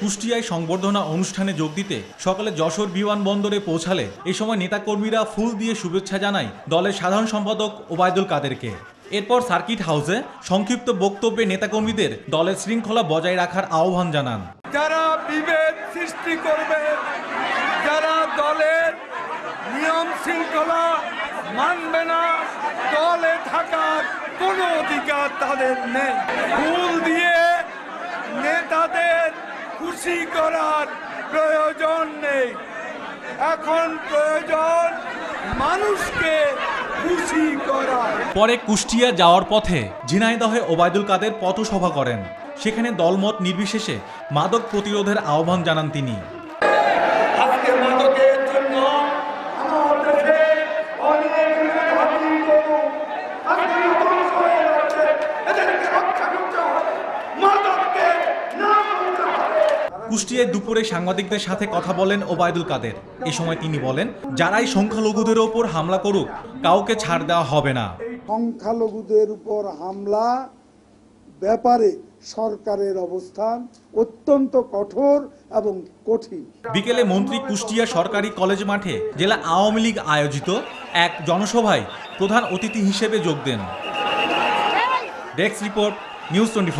কুষ্টিয়ায় সংবর্ধনা অনুষ্ঠানে যোগ দিতে সকালে যশোর বিমানবন্দরে পৌঁছালে এ সময় নেতাকর্মীরা ফুল দিয়ে শুভেচ্ছা জানায় দলের সাধারণ সম্পাদক ওবায়দুল কাদেরকে। এরপর সার্কিট হাউসে সংক্ষিপ্ত বক্তব্যে নেতাকর্মীদের দলের শৃঙ্খলা বজায় রাখার আহ্বান জানান। যারা বিভেদ সৃষ্টি করবে যারা দলের নিয়ম শৃঙ্খলা মানবে না দলে থাকার কোনো অধিকার তাদের নেই। ফুল দিয়ে নেতাদের খুশি করার প্রয়োজন নেই। এখন প্রয়োজন মানুষকে খুশি করা। পরে কুষ্টিয়া যাওয়ার পথে ঝিনাইদহে ওবায়দুল কাদের পথসভা করেন। সেখানে দলমত নির্বিশেষে মাদক প্রতিরোধের আহ্বান জানান তিনি। কুষ্টিয়ায় দুপুরে সাংবাদিকদের সাথে কথা বলেন ওবায়দুল কাদের। এ সময় তিনি বলেন যারাই সংখ্যালঘুদের ওপর হামলা করুক কাউকে ছাড় দেওয়া হবে না। সংখ্যালঘুদের উপর হামলা ব্যাপারে সরকারের অবস্থান অত্যন্ত কঠোর এবং কঠিন। বিকেলে মন্ত্রী কুষ্টিয়া সরকারি কলেজ মাঠে জেলা আওয়ামী লীগ আয়োজিত এক জনসভায় প্রধান অতিথি হিসেবে যোগ দেন। Desk report news twenty